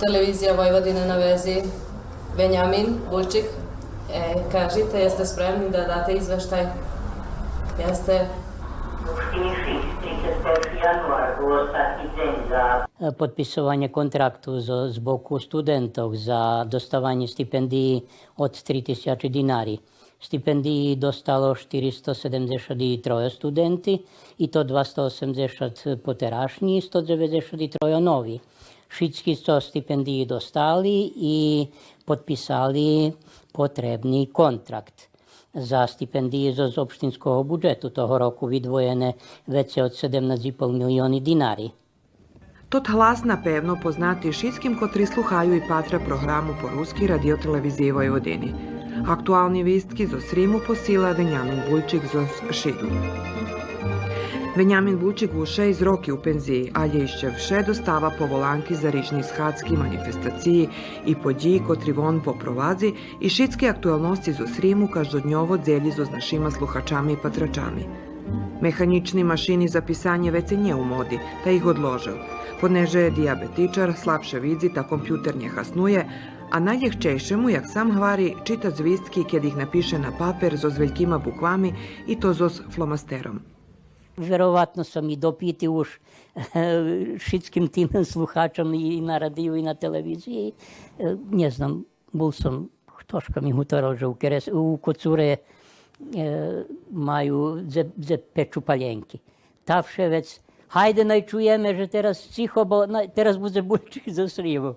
Televizija Vojvodine na vezi. Benjamin Bulčik, e, kažite, jeste spremni da date izveštaj? Jeste. Skupštini Šid, 31. januar, bol ostatný deň za Potpisovanje kontraktu za, z boku studentov za dostavanje stipendiji od 3000 dinari. Stipendiji dostalo 473 studenti i to 280 poterašnji i 193 novi. Šitski su stipendiji dostali i potpisali potrebni kontrakt. За стипендії з обштинського бюджету того року відвоєне веце od 17,5 мільйони динарів. Тот глас, напевно, познати шицьким, котрі слухаю і патра програму по-руски радіотелевізії Войводини. Актуальні вістки зо Сриму посила Венямін Буйчик зо Шиду. Венямін Буйчик у 6 років у пензії, але ще вше достава поволанки за річні схадські маніфестації і події, котрі вон попровадzi і шицькі актуальності зо Сриму каждодньово дзелі зо з нашими слухачами і патрачами. Mehanični mašini za pisanje već se nje u modi, ta ih odložil. Poneže je diabetičar, slabše vidzi, ta kompjuter nje sam hvari, čita zvistki kad ih napiše na paper zo s veljkima bukvami i to zo s flomasterom. Вероятно sam i допити уж šitskim tim sluhačom i na radiju i na televiziji. E, Ne znam, bol sam, хтошка mi гуторов, že u, Keres, u Kocure e, maju, dze, dze peču paljenki. Тавше već, hajde najčujeme, že teraz ciho, bo na, teraz bude bučik za srivu.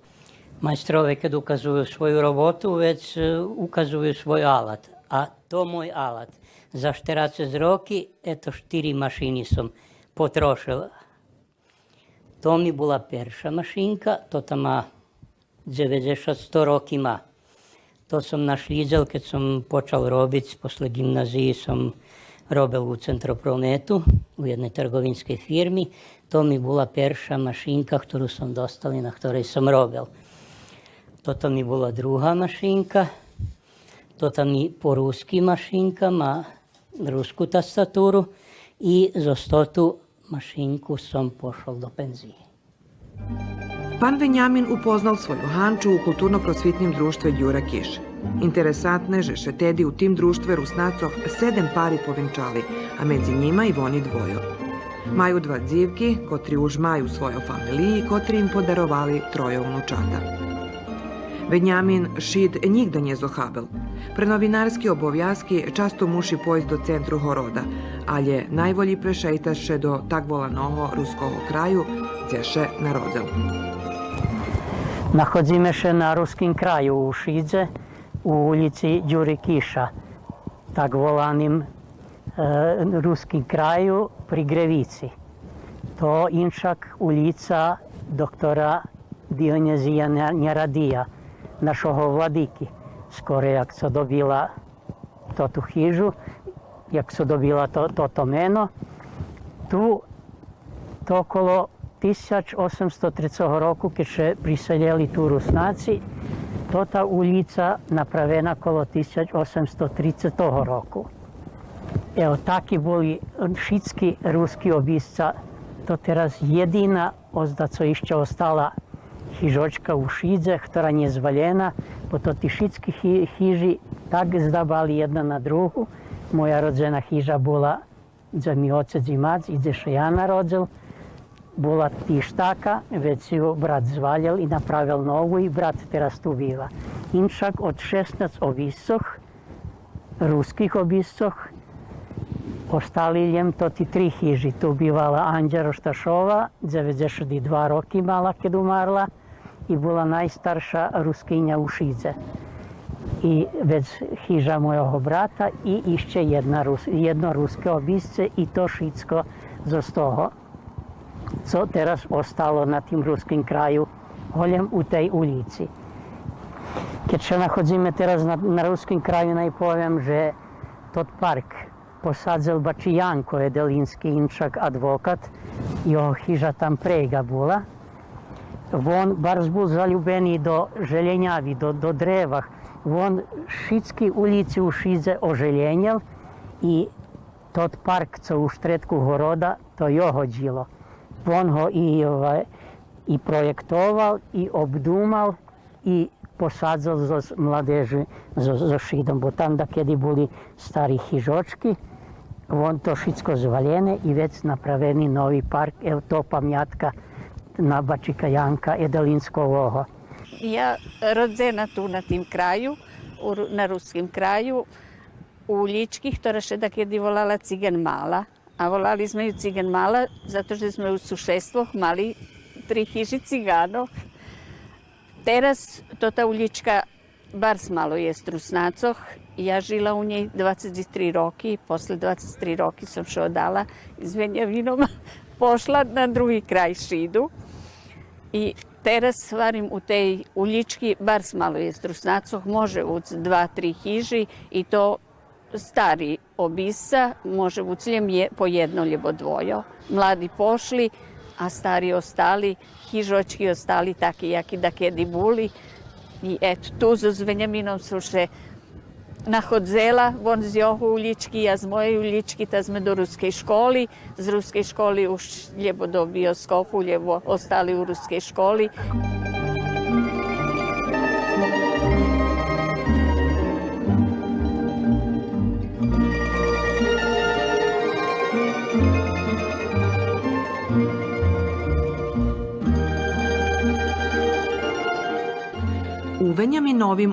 Majstrove kad ukazuju svoju robotu, već e, ukazuju svoj alat. A to moj alat. За 14 роки, ето 4 машини съм потрошив. То ми була перша машинка, то тама 90-100 роки ма. То съм нашлідзав, keď som почав робити, після гімназії som робив у центропромету, у jednej trgovinskej firmi. To mi була перша машинка, ktorú som dostal і на ktorej som robil. Toto mi була друга машинка. Toto mi по-руски машинка, ма i za stotu mašinku sam pošao do penzije. Pan Venjamin upoznal svoju Hanču u kulturno-prosvitnim društve Đura Kiš. Interesantne, že še tedi u tim društve Rusnacov sedem pari povenčali, a medzi njima i voni dvojo. Maju dva dzivki, kotri už maju svojo familiji, kotri im podarovali troje unučata. Venjamin Šid nigda nje zohabel. Pre novinarski obovjazki často muši pojść do centru Horoda, ale najvolji prešejtaše do tak volaного ruskого kraju, gdje še narodzel. Nachodzimy się na ruskim kraju u Szydze, u ulici Dziury Kisza, tak volanim e, ruskim kraju pri Grevici. To inšak ulica doktora Dionezija Njaradija, нашого владики. Скоро як це добила то ту хижу, як це добила то, то, то мено, ту то коло 1830 року, keď ще приселили ту руснаці, то та улиця направена коло 1830 року. Evo, taki boli šitski ruski obisca. To teraz jedina ozda, co jeszcze ostala hižočka u Šidze, ktorá nie zvaljená, bo to ti šitski hi, tak zdabali jedna na drugu. Moja rodzena hiža bola za mi otec i mac, i gde še ja narodzil, bola tištaka, već ju brat zvaljal i napravil novu i brat teraz tu biva. Inšak od 16 ovisoh, ruskih ovisoh, ostali ljem to ti tri hiži. Tu bivala Anđa Roštašova, 92 roki imala kad umarla, ruskinja u Šidze. I već hiža mojeg brata i išće jedna, rus, jedno ruske obisce i to šitsko za stoho. Co teraz ostalo na tim ruskim kraju, holjem u tej ulici. Keď se nachodzimy teraz na, na ruskim kraju, najpowiem, że tot park posadzil Bačijanko, Edelinski inčak advokat, jeho hiža tam prega bola. Вон барз був залюбений до желеняві, до, до древах. Вон шицькі улиці у ожеленяв, і тот парк, це у штретку города, то його діло. ho i, ovaj, i projektoval, i obdumal, i posadzal za mladeže za, za šidom. Bo tam da kedy boli stari hižočki, вон то všetko zvalené i vec napravený nový park, evo to pamjatka na Bačika Janka Edelinskovoga. Ja rodzena tu na tim kraju, na ruskim kraju, u Ličkih, to še da kedy volala Cigan Mala. A volali smo ju Cigan Mala zato što smo u sušestvoh mali tri hiži ciganov. Teraz to ta ulička bar malo je Rusnacoh. Ja žila u njej 23 roki. Posle 23 roki sam še odala iz Venjavinom pošla na drugi kraj Šidu. I teraz varim u tej ulički, bar malo je Rusnacoh, može uc dva, tri hiži i to stari obisa, može ucljem je po jedno ljubo dvojo. Mladi pošli, a stari ostali, hižočki ostali taki jaki da kedi buli. I eto, tu za Zvenjaminom su še nahodzela, von z johu ulički, ja z moje ulički, ta sme do ruskej školi. Z ruskej školi už ljebo do bioskopu, ljebo ostali u ruskej školi.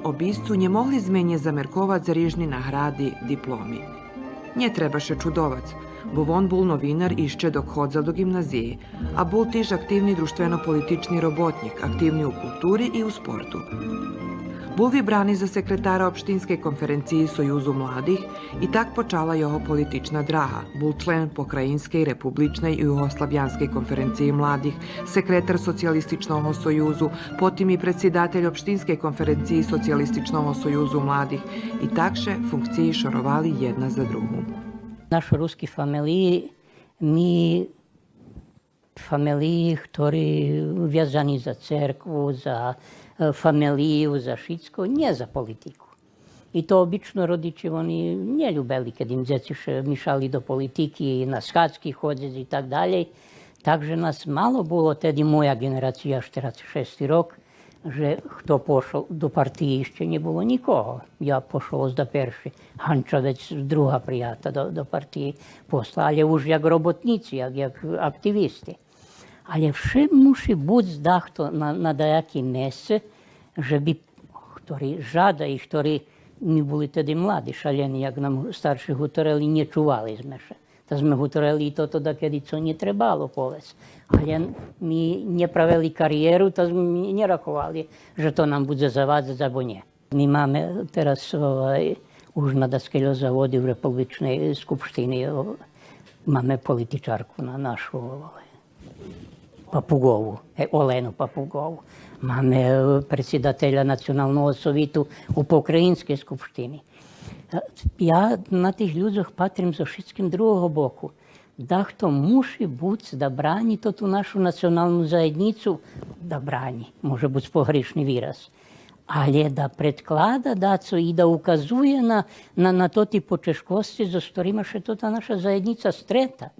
Obiscu nje mogli zmenje zamerkovat za rižni na hradi diplomi. Nje trebaše čudovac, bo von bul novinar išče dok hodza do gimnazije, a bul tiž aktivni društveno-politični robotnik, aktivni u kulturi i u sportu. Bulvi brani za sekretara opštinske konferenciji Sojuzu mladih i tak počala jeho politična draha. Bul člen pokrajinske i republične i Jugoslavjanske konferencije mladih, sekretar Socijalističnog sojuzu, potim i predsjedatelj opštinske konferenciji Socijalističnog sojuzu mladih i takše funkciji šorovali jedna za drugu. Naši ruski familiji, mi familiji, ktorí vjazani za cerkvu, za politiku. I to obično rodiči oni nje ljubeli kad im djeci še mišali do politiki, na skatski hodzezi i tak dalje. Takže nas malo bilo tedy moja generacija, 46. rok, že хто пішов до партії, ще не було нікого. Я пішов до першої. Ганчовець, друга прията до, до партії посла, але вже як роботниці, як активісти. Але бути здахто на, на деякі місце, щоб ktorі жада і ktorі ми були тоді младі, шалені, як нам старші гуторели, не чували sme ще. Та sme гуторели і то тоді, це не trebalo повес. Але ми не провели кар'єру, та ми не рахували, що то нам буде завадити або ні. Ми маємо зараз ovaj, už na Daskeljo zavodi v Republičnej skupštini ovaj, máme političarku na našu ovaj, Papugovu, e, Olenu Papugovu. Máme e, predsjedatelja Nacionalnog sovitu u pokrajinskoj skupštini. E, Ja na tih ljudях patrim za všetkým druhого боку. Да хто мусить бути да брани то ту нашу національну заєдницю, да брани, може бути погрішний вираз. Але да предклада дацу і да указує на, на, на то ті почешкості, за сторіма ще то та наша заєдниця стрета.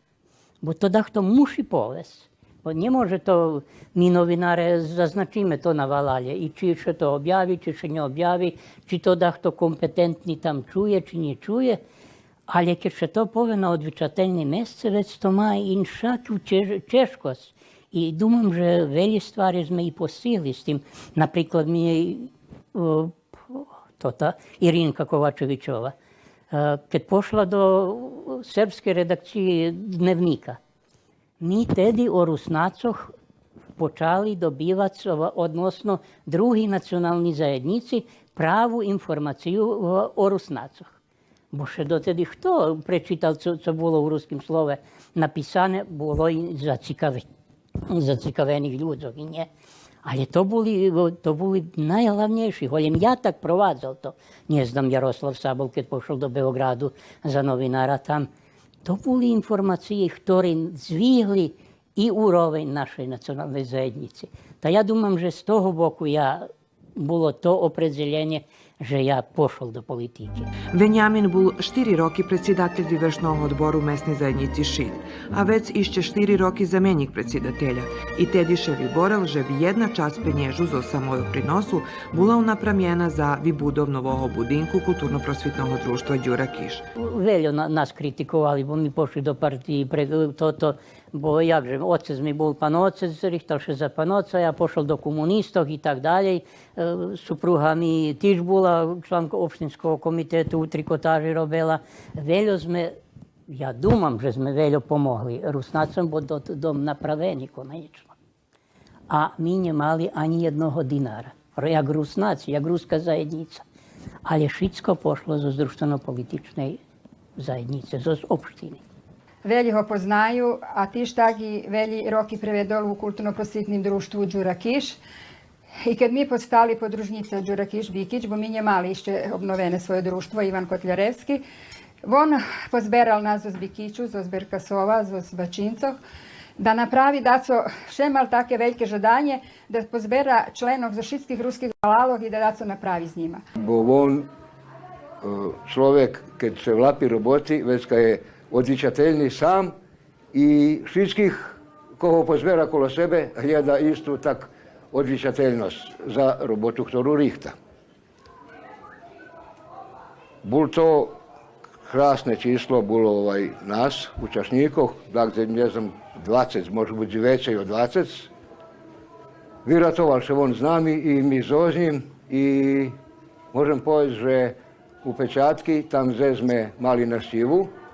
Бо тоді хто муші повес. Бо не може то mi novinare zaznačime to na valalje i či še to objavi, či še ne objavi, či to da hto kompetentni tam čuje, či ne čuje. Ali keď še to pove na odvičateljni mesece, već to ma in šaku češkost. I dumam, že velje stvari sme i postigli s tim. Napriklad mi je o, to ta Irinka Kovačevićova. E, Kad pošla do srpske redakcije Dnevnika, mi tedy o Rusnacoh počali dobivati, odnosno drugi nacionalni zajednici, pravu informaciju o- Rusnacoh. Бо ще дотеді хто прочитав це, це було в русскім слові написане, було і зацікавених людей. І. Але то були, то були найголовніші. Голім я так провадзав то. Не знам Ярослав Сабов, коли пішов до Beogradu за новинара там. То були інформації, які звігли і уровень нашої національної заєдниці. Та я думаю, що з того боку я було то определення, že ja pošol do politiky. Веняmin був 4 роки председатель вивешного odboru mesne zajednici Šid, a već išće 4 roki zamenik председателя. І тедіше виборав, že bi jedna čast penježu za самою приносу була направljena za vibudov нового будинку культурно-просвітного друštva Дюра Кіш. Велjo na- nas kritikovali, bo mi pošli do partiji, pred to, to, E, Supruha mi tiž bola članka opštinskog komitetu u trikotaži robila. Veljo sme, ja dumam, že sme veljo pomogli Rusnacom, bo do, dom napraveni konačno. A mi nie mali ani jednego dinara. Jak Rusnaci, jak ruska zajednica. Ale wszystko pošlo zo društveno-političnej zajednice, zo z opštiny. Velji ho poznaju, a ti štagi velji roki prevedol u kulturno-prosvitnim društvu Đura Kiš. I kad mi postali podružnice Đura Kiš Bikić, bo mi nje mali išće obnovene svoje društvo, Ivan Kotljarevski, on pozberal nas z Bikiću, z Berkasova, z Bačincoh, da napravi da so še mal take velike žadanje, da pozbera členov za šitskih ruskih valalov i da da so napravi z njima. bo on e, človek, keď se vlapi roboti, već kad je odličateljni sam i všetkih koho pozbera kolo sebe gleda istu tak odličateljnost za robotu, ktorú rihta. Bol to krásne číslo, bolo ovaj nas, učasníkov, dakle, ne znam, 20, može biti veće od 20. Vyratoval se on s nami i mi njim i možem povedať, že u pečatki tam gde sme mali naštivu, e,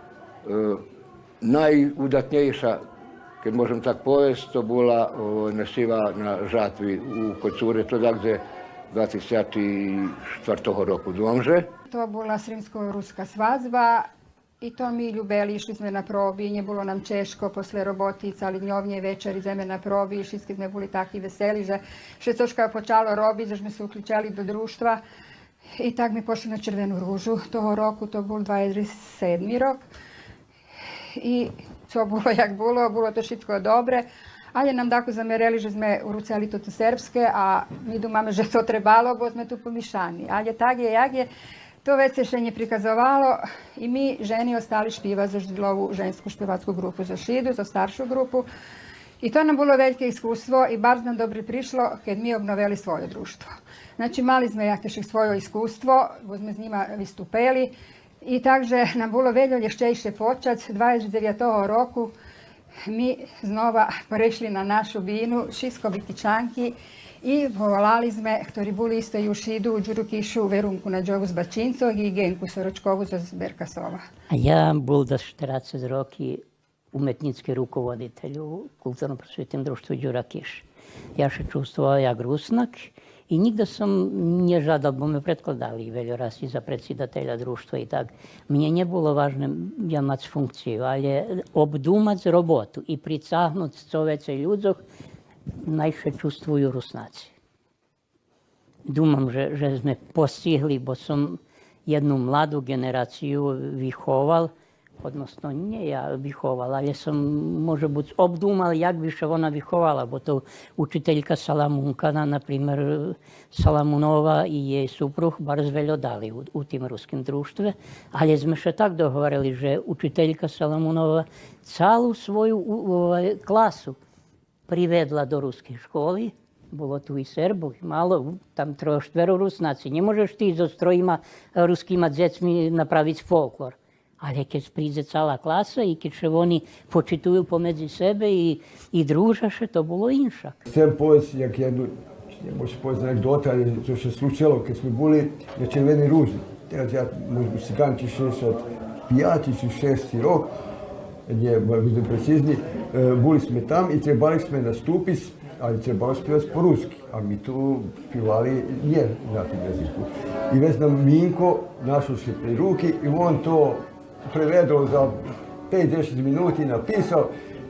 najudatnejša, keď môžem tak povedať, to bola o, naštiva na žatvi u Kocure, to dakle 24. roku, dúfamže. To bola srimsko-ruska svadba i to mi ljubeli, išli sme na probi, nje bilo nam češko posle robotica, ali dnjovnje večeri zeme na probi, i všetky sme boli taki veseli, že še coška počalo robiť, že sme se uključali do društva. I tak mi pošli na Červenu ružu toho roku, to bol 27. rok. I to bilo jak bilo, bilo to všetko dobre. Ali nam tako zamereli, že sme urucali to srpske, a mi dumame, že to trebalo, bo sme tu pomišani. Ali tak je, jak je, to već se še nje prikazovalo i mi ženi ostali špiva za ovu žensku špivatsku grupu za šidu, za staršu grupu. I to nam bilo veliko iskustvo i bar nam dobro prišlo kad mi obnoveli svoje društvo. Znači mali smo jakeših svoje iskustvo, bo smo s njima vistupeli i takže nam bilo veljo lješćejše počac 29. roku mi znova prešli na našu binu, šisko bitičanki i volali sme, ktorí boli isto i u Šidu, u Đurukišu, Verunku na Đogu z Bačincog i Genku Soročkovu z Berkasova. A ja bol do 40 roky umetnický rukovoditelj u kulturno-prosvetnom društvu Đura Ja še čувствував jak Rusnak i nigde sam nie žadal, bo me predkladali veľa raz i za predsjedatelja društva i tak. Mne nie było ważne ja mać funkciju, ale obdumać robotu i pricahnuť co vecej ľudzoch, najše čustvujú Rusnaci. Думам, že, že sme postihli, bo som jednu mladú generáciu vychoval, odnosno nie ja vychoval, ale som, može buď obdúmal, jak by še ona vychovala, bo to učiteľka Salamunka, napríklad Salamunova i jej supruh bar veľa dali u, u tým ruským društve, ale sme še tak dohovorili, že učiteľka Salamunova celú svoju u, u, klasu privedla do ruskej školy, bolo tu i Srbov, malo, tam troje štvero Rusnaci. Ne možeš ti so strojima ruskima djecmi napraviti folklor. Ne može povedati anegdota, ali to se slučalo, kad smo bili na Červeni ruži. Teraz ja, možda si ganči 65 чи 6 rok, nie, budem precizni, e, bili smo tam i trebali smo nastupiti, ali trebalo spjevati po-ruski, a mi tu spjevali nje na tim jeziku. I već nam Minko našao se pri ruki i on to prevedao za 5-10 minuti, napisao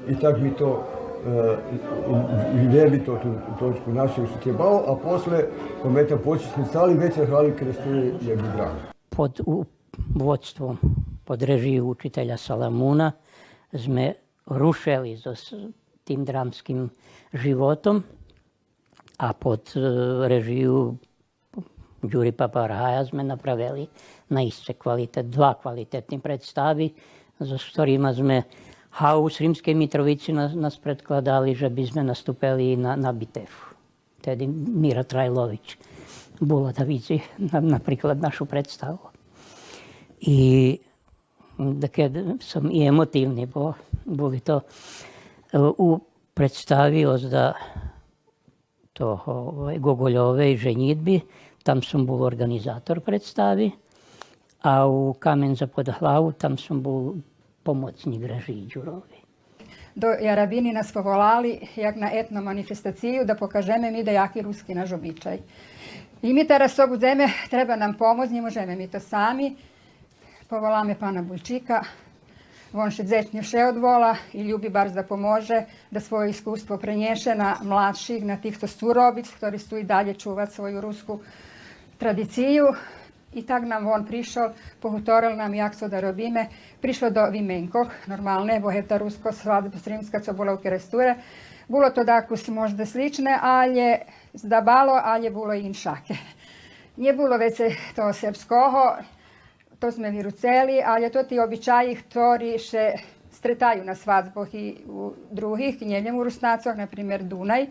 i tak mi to uh, veli to tu točku našeg su trebalo, a posle kometa početni stali već je hvali krestuje je bi drago. Pod vodstvom, pod režiju učitelja Salamuna sme rušeli so s tým dramským životom a pod e, režiju Đuri Paparhaja sme napravili kvalitetni predstavi, za ktorými sme Haus Rímskej Mitrovici nás, nás predkladali, že by sme nastúpili na, na bitevu. Tedy Mira Trajlovič bola da vidí na, napríklad našu predstavu. I keď som i emotívny, bo boli to e, u predstavi da toho Gogoljove ženitbi, tam som bol organizátor predstavy, a u Kamen za pod hlavu, tam som bol pomocnik režiji Đurovi. До Jarabini nas povolali, jak na etno manifestaciju, da pokažeme mi da jaki ruski naš običaj. I mi teraz sobu zeme, treba nam pomoć, nie możemy mi to sami. Povolamy pana Bujčika, on še dzetnje še odvola i ljubi bar da pomože, da svoje iskustvo prenješe na mladših, na tih, što su robic, koji su i dalje čuvat svoju rusku tradiciju i tak nam on prišel, pohutoril nam jak so da robime, prišlo do vimenkoh, normalne, bo je ta rusko svadba srimska, co bolo u keresture, bilo to tako možda slične, ali je zdabalo, ali je bilo in šake. Nije bilo već to srpskoho, to sme viruceli, ali je to ti običaji, ktori še stretaju na svadboh i u drugih, njeljem u Rusnacoh, na primjer Dunaj,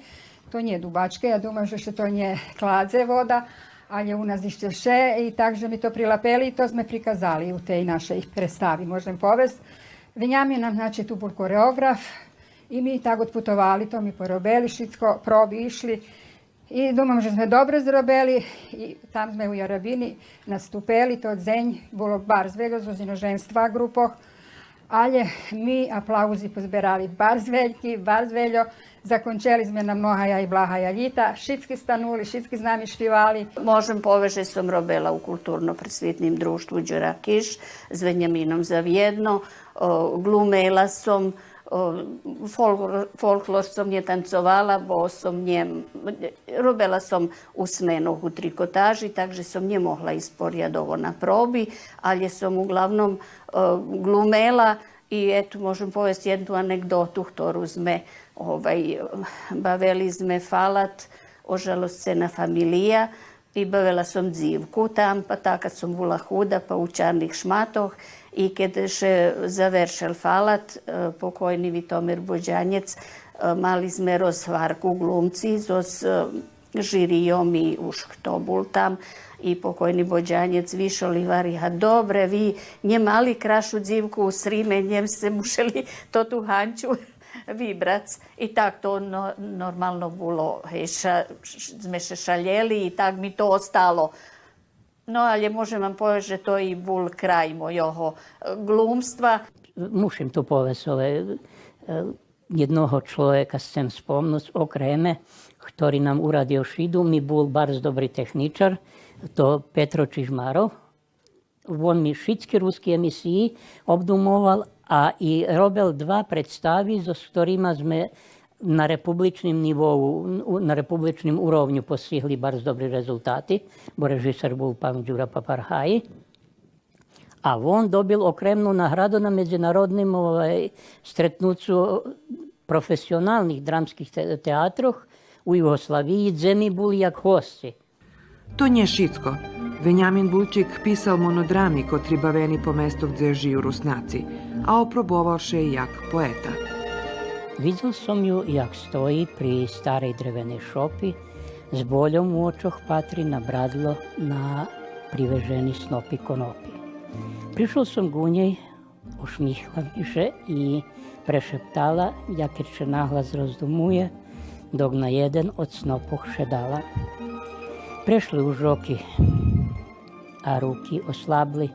to nije dubačke, ja dumam že to nije kladze voda, Anje u nas nište še i takže mi to prilapeli i to sme prikazali u te i naše ih predstavi, možem povest. Vinjamin nam znači tu bol koreograf i mi tak odputovali, to mi porobeli, šitsko probi išli. I domam, že sme dobro zrobeli i tam sme u Jarabini nastupeli, to dzenj bolo bar zvega z ženstva grupoh, ali mi aplauzi pozberali bar zveljki, bar zveljo, Zakončili sme na mnohaja i blahaja ljita, šitski stanuli, šitski z nami špivali. Možem poveže som robila u kulturno-presvitnim društvu Đura Kiš s Venjaminom Zavjedno, glumela som, folklor, folklor som nje tancovala, bo som nje, robila som u smenoh u trikotaži, takže som nje mogla isporjati ovo na probi, ali som uglavnom glumela i eto možem povesti jednu anegdotu, ktoru sme ovaj, baveli sme falat, ožaloscena familija. I bavila som dzivku tam, pa taka som bula huda, pa u čarnih šmatoh. I kada še završel falat, pokojni Vitomir Bođanjec, mali sme rozhvarku glumci, zos žirijom i už kto bol tam. I pokojni Bođanjec višoli variha, dobre, vi nje mali krašu dzivku u srime, njem se mušeli to tu hanču vybrať. I tak to no, normálno bolo, hej, ša, šaljeli i tak mi to ostalo. No, ali môžem vám povedať, že to i bol kraj mojho glumstva. Musím tu povedať, ale jednoho človeka chcem spomnúť, okreme, ktorý nám uradil šidu, mi bol bardzo dobrý techničar, to Petro Čižmarov. On mi všetky ruské emisii obdumoval a i Robel 2 predstavi, s ktorýma sme na republičnim nivou, na republičnim urovnju postigli bar dobri rezultati, bo režiser bol pan Džura Paparhaji. A on dobil okremnu nagradu na međunarodnim ovaj, stretnucu profesionalnih dramskih teatroh u Jugoslaviji, mi boli jak hosti. Tonje šitko. Venjamin Bulčik pisal monodrami kot ribaveni po mestu gdje žiju rusnaci a oprobovao še i jak poeta. Videl som ju, jak stoji pri starej drevenej šopi, s boljom u očoh patri na bradlo na priveženi snopi konopi. Prišao sam ku njej, ušmihla miše i prešeptala, jakir nahlas rozdumuje, dok na jeden od snopoh šedala. Prešli už roky a ruky oslabli,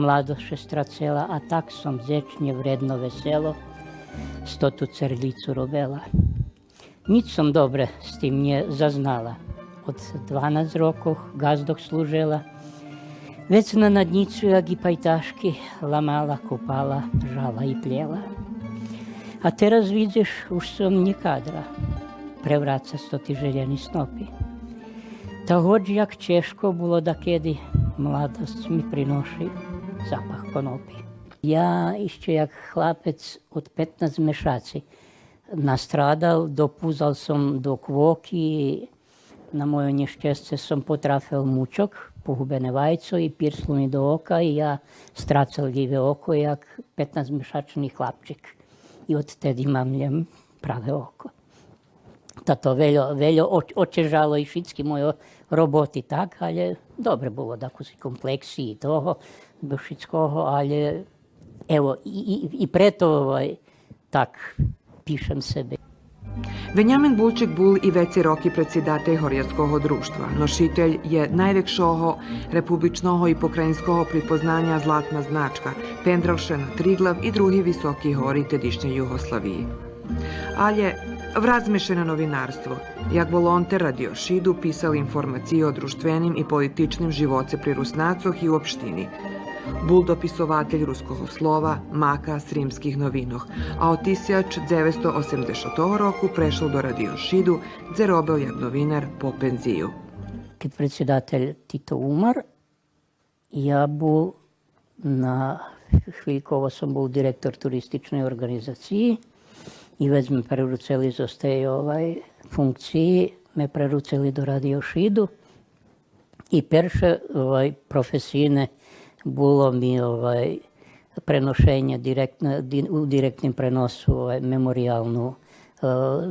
mladost še stracela, a tak som zečne vredno veselo stotu cerlicu robela. Nič som dobre s tým nie zaznala. Od 12 rokov gazdok služela, vec na nadnicu, jak i pajtašky, lamala, kopala, žala i pljela. A teraz vidiš, už som nekadra, prevráca stoti željeni snopi. Također jak češko bilo da kedi mladost mi prinoši zapah konopi. Ja išće jak hlapec od 15 mešaci nastradal, dopuzal sam do kvoki, na moje nešťastie som potrafil mučok, pogubene vajco i pirslo mi do oka i ja stracaljive oko jak 15-мішачний хлопчик. І от тоді mam njem prave oko. Та то вело, вело оч- очежало і všetky moje роботи так, але добре було так усі комплексі і до všetкого, але evo, i, i, i preto tak sebe. Веняmin Булчик був і веці роки председатель Гор'ятського друштва. Ношитель є найвекшого републічного і покраїнського припознання златна значка, Пендравшена Триглав і другі високі гори тедішньої Югославії. Але вразмешене новинарstvo, як волонтер радіо Шиду писал інформації о друštvenim і політичним pri Rusnacoh i u opštini. Bul dopisovatelj ruskого slova Maka s rimskih novinoh, a od 1980 roku prešao do Radio Šidu, gdje robeo jak novinar po penziju. Kad predsjedatelj Tito umar, ja bol na som bol direktor turističnej organizaciji i već me preruceli zo tej ovaj funkciji, me preruceli do Radio Šidu i perše ovaj, profesijne bilo mi ovaj, prenošenje direktno, di, u direktnim prenosu ovaj, memorialnu uh,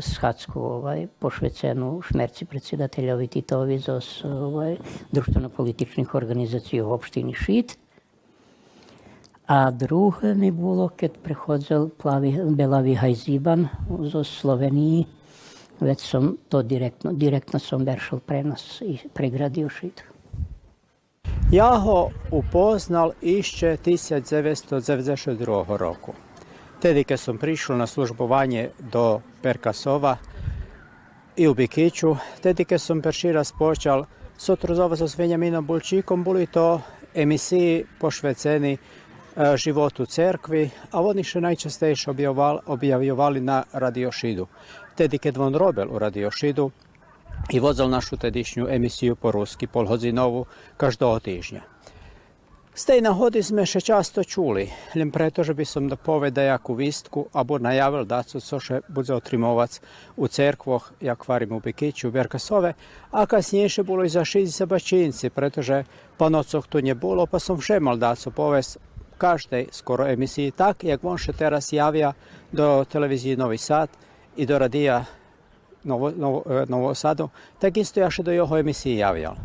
schadsku ovaj, pošvecenu šmerci predsjedateljovi Titovi zos ovaj, društveno-političnih organizacija u opštini Šid. A druge mi bilo kad prehodzel plavi, Belavi Hajziban zo Sloveniji, već sam to direktno, direktno sam veršal prenos i pregradio Šid. Ja ho upoznal išće 1992. roku. Tedi kad sam prišao na službovanje do Perkasova i u Bikiću, tedi kad sam peršira spočal sotruzova sa Svenjaminom Bulčikom, boli to emisiji pošveceni e, život životu crkvi a oni še najčešće objavljivali na Radiošidu. Tedi kad on robel u Radiošidu, і возив нашу тедішню емісію по-русски, полгодзинову, кожного тижня. З тієї нагоди ми ще часто чули, лим прето, що би сам доповідав яку вістку або наявив дацу, що ще буде отримувати у церквах, як варимо у Бикичу, у Беркасове, а kasніше було і за 60 бачинці, прето, що по ноцах то не було, па сам ще мал дацу повесть кожної скоро емісії, так, як він ще зараз явia до телевізії Новий Сад і до радія E, tak isto ja še do jeho emisiji javljal.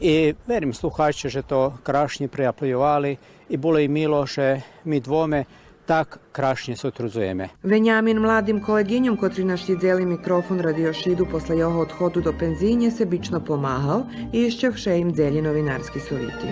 I verim sluhači, že to krašnje prijapljuvali i bilo i milo, že mi dvome tak krašnje sutrudzujeme. Веняmin mladim koleginjom, kotri našli dzeli mikrofon Radio Šidu posle jeho odhodu do penzinje, se bično pomahal i išće vše im dzelji novinarski soviti.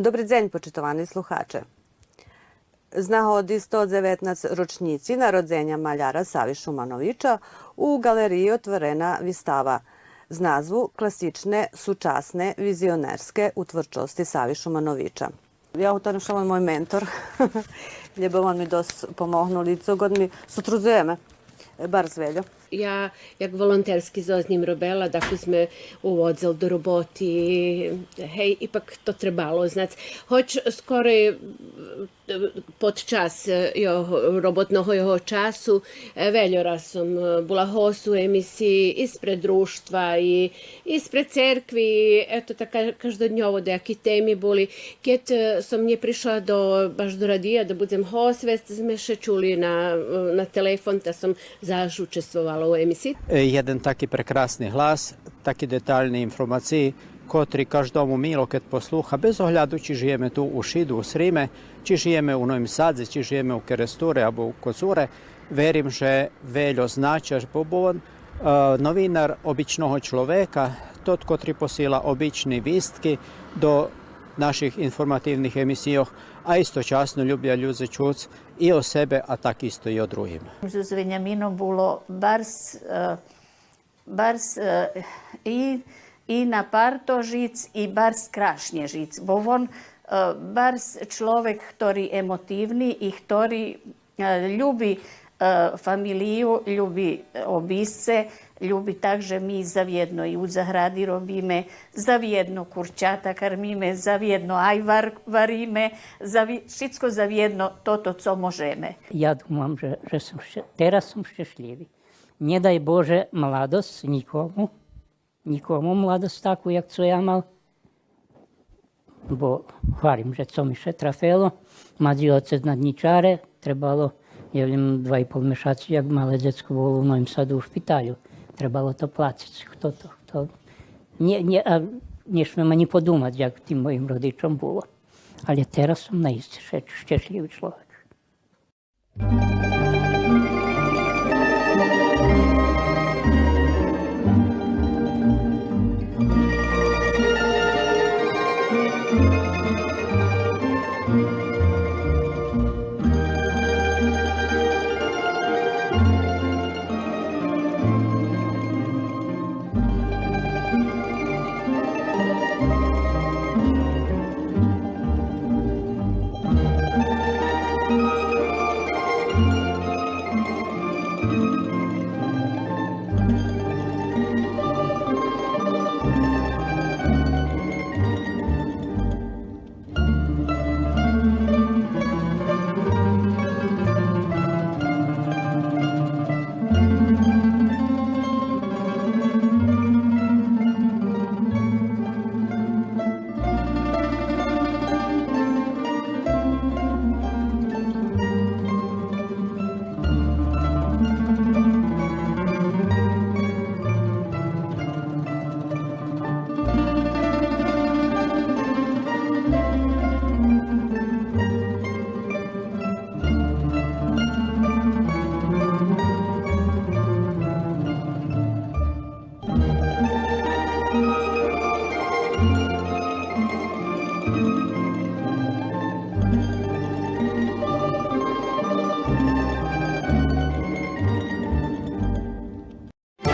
Добрий день, почитувані слухаче. З нагоди 119 рочниці народження маляра Саві Шумановича у галерії отворена вистава з назву Класичне сучасне візіонерське у творчості Саві Шумановича. Ja u tom što on moj mentor. Ljubom on mi dos pomognuli, co god mi sotruzujeme. Bar zveljo. Ja jak volonterski zoznim robela, dakle sme uvodzali do roboti, hej, ipak to trebalo, znać. Hoć skoro je podčas jeho, robotного його часу veľa raz som bola host u emisiji ispred društva i ispred cerkvi, eto така každodnjovo dejaki temi boli. Keď som nje prišla do, baš do radija da budem host, već sme še čuli na, na telefon da sam zaž učestvovala u emisiji. Jedan taki prekrasni glas, taki detaljni informaciji, котрі кожному міло кет послуха, без огляду, чи живемо ту у Шиду, у Сріме, чи живемо у Новім Садзі, чи живемо у Керестуре або у Коцуре, верим, що вельо значиш, бо він е, новинар обічного чоловіка, тот, котрий посила обічні вістки до наших інформативних емісій, а істочасно любля люди чути і о себе, а так і о другим. Z Venjaminom барс, е, барс е, і, і parto žic i bars krašnje žic. Bo on e, bars človek, ktorý emotivni i ktorý e, e, Eh, familiju, ljubi obisce, ljubi takže mi zavjedno i u zahradi robime, zavjedno kurčata karmime, zavjedno aj var, varime, zavi, šitsko zavjedno toto co možeme. Ja dumam, že, že sam še, teraz sam šešljivi. Ne daj Bože mladost nikomu, nikomu mladost takvu jak co ja mal, bo hvarim, že co mi še trafelo, mađi ocet na dničare, trebalo Ja wiem, 2,5 miesiąca, jak małe dziecko było w moim sadu w szpitalu. Trzeba to płacić. Kto to? Kto? Nie, nie, a nie śmiem ani podumać, jak tym moim rodzicom było. Ale teraz są najszczęśliwy człowiek.